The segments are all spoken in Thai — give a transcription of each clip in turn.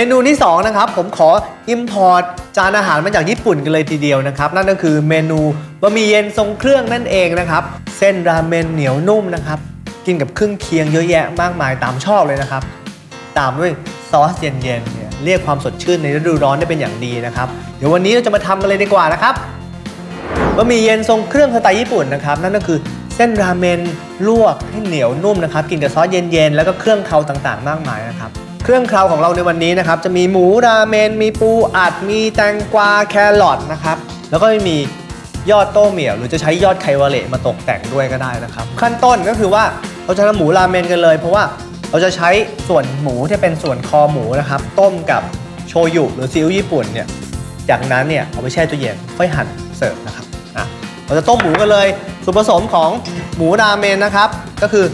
เมนูที่2นะครับผมขอ Import จานอาหารมาจากญี่ปุ่นกันเลยทีเดียวนะครับนั่นก็คือเมนูบะหมี่เย็นทรงเครื่องนั่นเองนะครับเส้นราเมนเหนียวนุ่มนะครับกินกับเครื่องเคียงเยอะแยะมากมายตามชอบเลยนะครับ ตามด้วยซอสเย็นๆเนี่ยเรียกความสดชื่นในฤดูร้อนได้เป็นอย่างดีนะครับ เดี๋ยววันนี้เราจะมาทำกันเลยดีกว่านะครับบะหมี่เย็นทรงเครื่องสไตล์ญี่ปุ่นนะครับนั่นก็คือเส้นราเมนลวกให้เหนียวนุ่มนะครับ กินกับซอสเย็นๆแล้วก็เครื่องเคาต่างๆ มากมายนะครับ เครื่องเคราของเราในวันนี้นะครับ จะมีหมูราเมน มีปูอัด มีแตงกวาแครอทนะครับ แล้วก็มียอดโต้เหมี่ยว หรือจะใช้ยอดไควาเละมาตกแต่งด้วยก็ได้นะครับ ขั้นต้นก็คือว่าเราจะทำหมูราเมนกันเลย เพราะว่าเราจะใช้ส่วนหมูที่เป็นส่วนคอหมูนะครับ ต้มกับโชยุหรือซีอิ๊วญี่ปุ่นเนี่ยจากนั้นเนี่ยเอาไปแช่ตู้เย็นค่อยหั่นเสิร์ฟนะครับเราจะต้มหมูกันเลยส่วนผสมของหมูราเมนนะครับ ก็คือ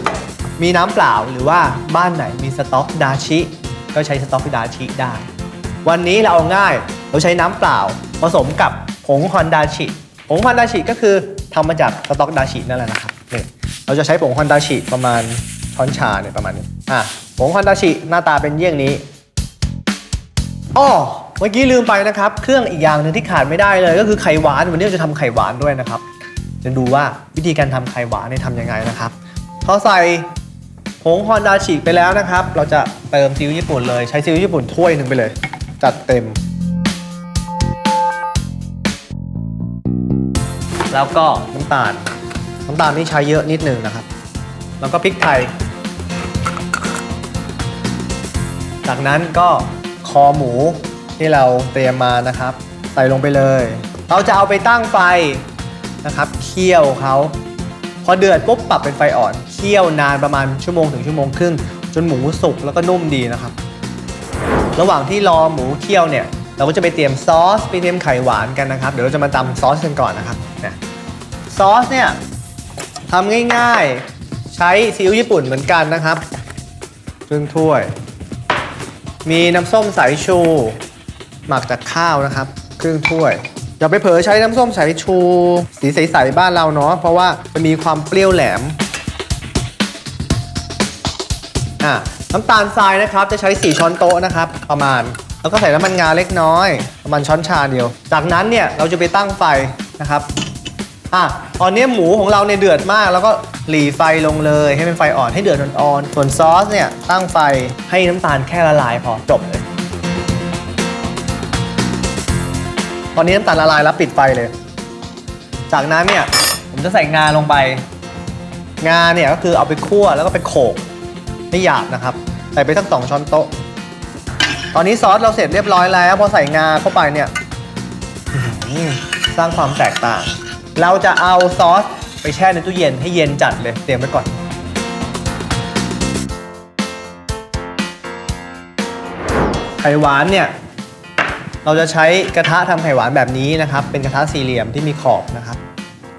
มีน้ำเปล่าหรือว่าบ้านไหนมีสต๊อกดาชิ ก็ใช้สต๊อกดาชิได้ วันนี้เราเอาง่ายเราใช้น้ำเปล่าผสมกับผงฮอนดาชิผงฮอนดาชิก็คือทำมาจากสต๊อกดาชินั่นแหละนะครับนี่เราจะใช้ผงฮอนดาชิประมาณช้อนชาเนี่ยประมาณนี้อะผงฮอนดาชิหน้าตาเป็นเยี่ยงนี้อ้อเมื่อกี้ลืมไปนะครับ เครื่องอีกอย่างหนึ่งที่ขาดไม่ได้เลย ก็คือไข่หวานวันนี้เราจะทำไข่หวานด้วยนะครับจะดูว่าวิธีการทำไข่หวานเนี่ยทำยังไงนะครับพอใส่ ผงฮอนดาชิไปแล้วนะครับ เราจะเติมซีอิ๊วญี่ปุ่นเลย ใช้ซีอิ๊วญี่ปุ่นถ้วยหนึ่งไปเลย จัดเต็ม แล้วก็น้ำตาล น้ำตาลนี่ใช้เยอะนิดนึงนะครับ แล้วก็พริกไทย จากนั้นก็คอหมูที่เราเตรียมมานะครับ ใส่ลงไปเลย เราจะเอาไปตั้งไฟนะครับ เคี่ยวเขา พอเดือดปุ๊บปรับเป็นไฟอ่อนเคี่ยวนานประมาณชั่วโมงถึงชั่วโมงครึ่งจนหมูสุกแล้วก็นุ่มดีนะครับ ระหว่างที่รอหมูเคี่ยวเนี่ย เราก็จะไปเตรียมซอสไปเตรียมไข่หวานกันนะครับ เดี๋ยวเราจะมาตำซอสกันก่อนนะครับเนี่ยซอสเนี่ยทำง่ายๆ ใช้ซีอิ๊วญี่ปุ่นเหมือนกันนะครับครึ่งถ้วย มีน้ำส้มสายชู หมักจากข้าวนะครับ ครึ่งถ้วย อย่าไปเผลอใช้น้ำส้มสายชู สีใสๆบ้านเราเนาะเพราะว่ามันมีความเปรี้ยวแหลมอะน้ำตาลทรายนะครับจะใช้ 4 ช้อนโต๊ะนะครับ ประมาณ แล้วก็ใส่น้ำมันงาเล็กน้อย ประมาณช้อนชาเดียว จากนั้นเนี่ยเราจะไปตั้งไฟนะครับอะตอนนี้หมูของเราเนี่ยเดือดมาก แล้วก็หลีไฟลงเลยให้เป็นไฟอ่อนให้เดือดอ่อนๆส่วนซอสเนี่ยตั้งไฟให้น้ำตาลแค่ละลายพอจบเลย ตอนนี้น้ำตาลละลายแล้วปิดไฟเลย จากนั้นเนี่ยผมจะใส่งาลงไป งาเนี่ยก็คือเอาไปคั่วแล้วก็ไปโขกให้หยาบนะครับ ใส่ไปสักสองช้อนโต๊ะ ตอนนี้ซอสเราเสร็จเรียบร้อยแล้วพอใส่งาเข้าไปเนี่ยสร้างความแตกต่าง เราจะเอาซอสไปแช่ในตู้เย็นให้เย็นจัดเลยเตรียมไว้ก่อน ไข่หวานเนี่ย เราจะใช้กระทะทำไข่หวานแบบนี้นะครับ เป็นกระทะสี่เหลี่ยมที่มีขอบนะครับ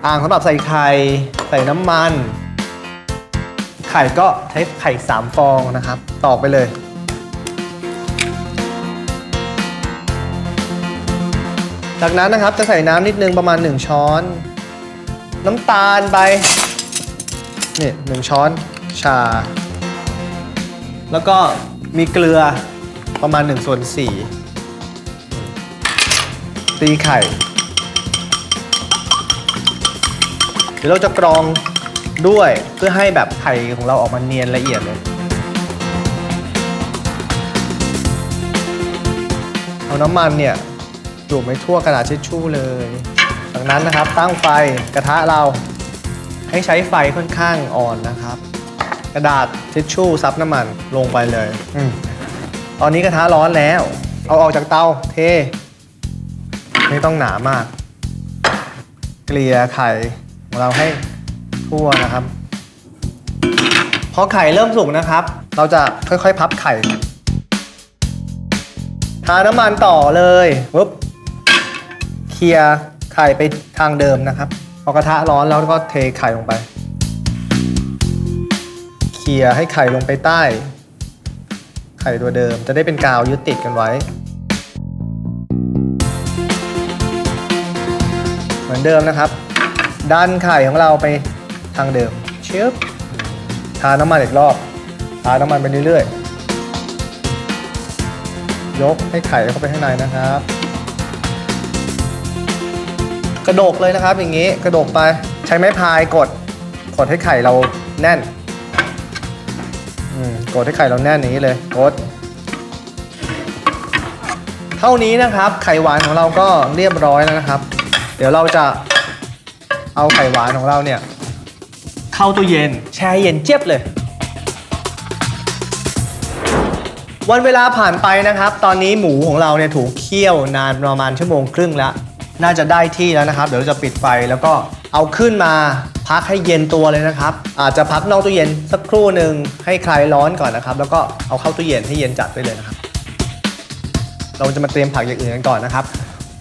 อ่างสำหรับใส่ไข่ใส่น้ำมัน ไข่ก็ใช้ไข่ 3 ฟองนะครับ ตอกไปเลย จากนั้นนะครับจะใส่น้ำนิดนึงประมาณ 1 ช้อน น้ำตาลไปนี่หนึ่งช้อนชา แล้วก็มีเกลือประมาณ1ส่วน4 ตีไข่ เดี๋ยวเราจะกรองด้วยเพื่อให้แบบไข่ของเราออกมาเนียนละเอียดเลยเอาน้ำมันเนี่ยจุ่มไปทั่วกระดาษเช็ดชู่เลย จากนั้นนะครับตั้งไฟกระทะเราให้ใช้ไฟค่อนข้างอ่อนนะครับ กระดาษเช็ดชู่ซับน้ำมันลงไปเลยอตอนนี้กระทะร้อนแล้ว เอาออกจากเตาเท ไม่ต้องหนามาก เกลี่ยไข่ของเราให้ทั่วนะครับ พอไข่เริ่มสุกนะครับ เราจะค่อยๆ พับไข่ทาน้ำมันต่อเลยปุ๊บเคลียไข่ไปทางเดิมนะครับ พอกระทะร้อนแล้วก็เทไข่ลงไป เคลียให้ไข่ลงไปใต้ ไข่ตัวเดิมจะได้เป็นกาวยึดติดกันไว้ เหมือนเดิมนะครับ ดันไข่ของเราไปทางเดิมเชิบทาน้ำมันอีกรอบทาน้ำมันไปเรื่อยๆ ยกให้ไข่เข้าไปข้างในนะครับ กระดกเลยนะครับอย่างนี้กระดกไปใช้ไม้พายกดกดให้ไข่เราแน่นกดให้ไข่เราแน่นอย่างนี้เลยกดเท่านี้นะครับ ไข่หวานของเราก็เรียบร้อยแล้วนะครับ เดี๋ยวเราจะเอาไข่หวานของเราเนี่ย เข้าตู้เย็นแช่เย็นเจี๊ยบเลย วันเวลาผ่านไปนะครับ ตอนนี้หมูของเราเนี่ยถูกเคี่ยวนานประมาณชั่วโมงครึ่งแล้ว น่าจะได้ที่แล้วนะครับ เดี๋ยวเราจะปิดไฟแล้วก็เอาขึ้นมาพักให้เย็นตัวเลยนะครับ อาจจะพักนอกตู้เย็นสักครู่หนึ่งให้คลายร้อนก่อนนะครับ แล้วก็เอาเข้าตู้เย็นให้เย็นจัดไปเลยนะครับ เราจะมาเตรียมผักอย่างอื่นกันก่อนนะครับ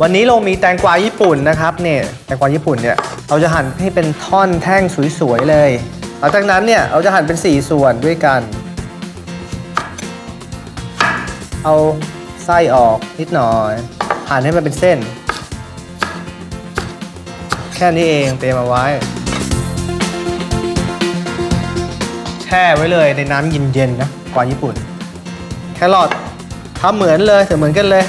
วันนี้เรามีแตงกวาญี่ปุ่นนะครับเนี่ยแตงกวาญี่ปุ่นเนี่ยเราจะหั่นให้เป็นท่อนแท่งสวยๆเลยหลังจากนั้นเนี่ยเราจะหั่นเป็น 4 ส่วนด้วยกัน เอาไส้ออกนิดหน่อย หั่นให้มันเป็นเส้น แค่นี้เองเตรียมเอาไว้ แช่ไว้เลยในน้ำเย็นๆนะกวาญี่ปุ่น แครอททำเหมือนเลยเสมือนกันเลย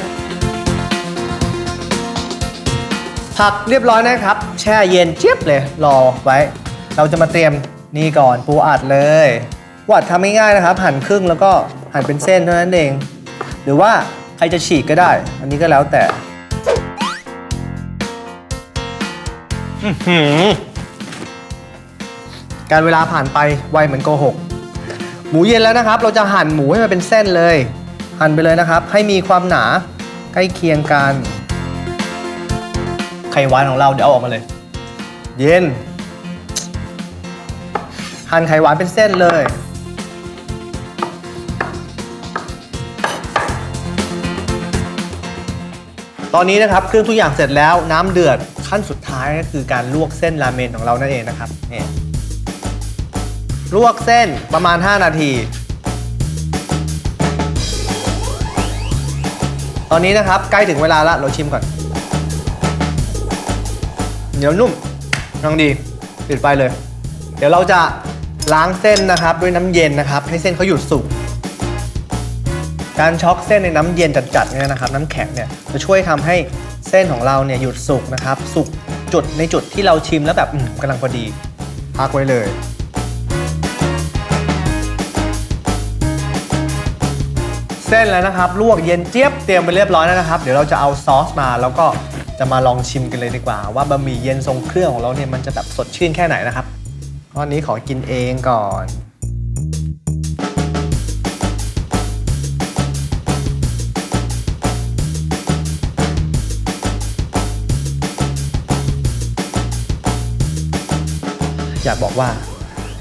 ผักเรียบร้อยนะครับ แช่เย็นเจี๊ยบเลยรอไว้ เราจะมาเตรียมนี่ก่อนปูอัดเลยปูอัดทำง่ายๆนะครับ หั่นครึ่งแล้วก็หั่นเป็นเส้นเท่านั้นเอง หรือว่าใครจะฉีกก็ได้ อันนี้ก็แล้วแต่อื้อหือการเวลาผ่านไปไวเหมือนโกหกหมูเย็นแล้วนะครับ เราจะหั่นหมูให้มันเป็นเส้นเลย หั่นไปเลยนะครับ ให้มีความหนาใกล้เคียงกันไข่หวานของเราเดี๋ยวเอาออกมาเลย เย็น หั่นไข่หวานเป็นเส้นเลย ตอนนี้นะครับเครื่องทุกอย่างเสร็จแล้วน้ำเดือดขั้นสุดท้ายก็คือการลวกเส้นราเมนของเรานั่นเองนะครับนี่ลวกเส้นประมาณ 5 นาที ตอนนี้นะครับใกล้ถึงเวลาละเราชิมก่อน เหนียวนุ่มกำลังดีปิดไฟเลย เดี๋ยวเราจะล้างเส้นนะครับด้วยน้ำเย็นนะครับ ให้เส้นเขาหยุดสุกการช็อกเส้นในน้ำเย็นจัดๆเนี่ยนะครับ น้ำแข็งเนี่ยจะช่วยทำให้เส้นของเราเนี่ยหยุดสุกนะครับสุกจุดในจุดที่เราชิมแล้วแบบอืมกำลังพอดีพักไว้เลย เส้นแล้วนะครับ ลวกเย็นเจี๊ยบเตรียมไปเรียบร้อยแล้วนะครับ เดี๋ยวเราจะเอาซอสมาแล้วก็ จะมาลองชิมกันเลยดีกว่า ว่าบะหมี่เย็นทรงเครื่องของเราเนี่ยมันจะแบบสดชื่นแค่ไหนนะครับก้อนนี้ขอกินเองก่อนอยากบอกว่า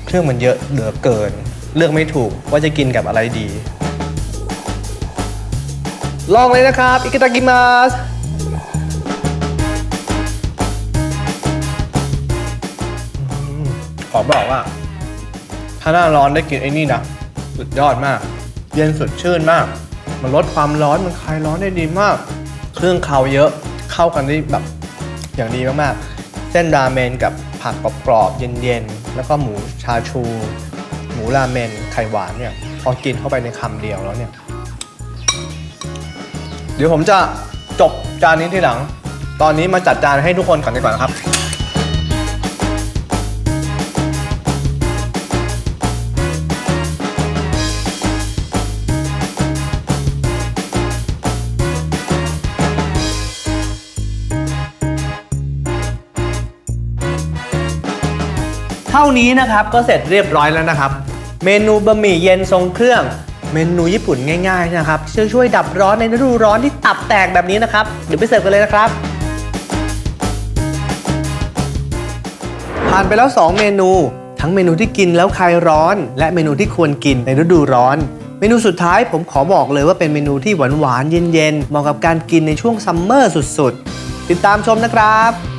เครื่องมันเยอะเหลือเกิน เลือกไม่ถูกว่าจะกินกับอะไรดี ลองเลยนะครับ อิกิตากิมาส อบอกว่า ถ้าหน้าร้อนได้กินไอ้นี่นะสุดยอดมาก เย็นสดชื่นมาก มันลดความร้อนมันคลายร้อนได้ดีมาก เครื่องเคาเยอะเข้ากันได้แบบอย่างดีมากๆ เส้นราเมนกับผักกรอบๆเย็นๆ แล้วก็หมูชาชู หมูราเมนไข่หวานเนี่ย พอกินเข้าไปในคำเดียวแล้วเนี่ย เดี๋ยวผมจะจบจานนี้ทีหลัง ตอนนี้มาจัดจานให้ทุกคนก่อนดีกว่านะครับ ท่านี้นะครับก็เสร็จเรียบร้อยแล้วนะครับ เมนูบะหมี่เย็นทรงเครื่อง เมนูญี่ปุ่นง่ายๆนะครับช่วยช่วยดับร้อนในฤดูร้อนที่ตับแตกแบบนี้นะครับเดี๋ยวไปเสิร์ฟกันเลยนะครับผ่านไปแล้ว 2 เมนู ทั้งเมนูที่กินแล้วคลายร้อน และเมนูที่ควรกินในฤดูร้อน เมนูสุดท้ายผมขอบอกเลยว่าเป็นเมนูที่หวานๆเย็นๆเหมาะกับการกินในช่วงซัมเมอร์สุดๆ ติดตามชมนะครับ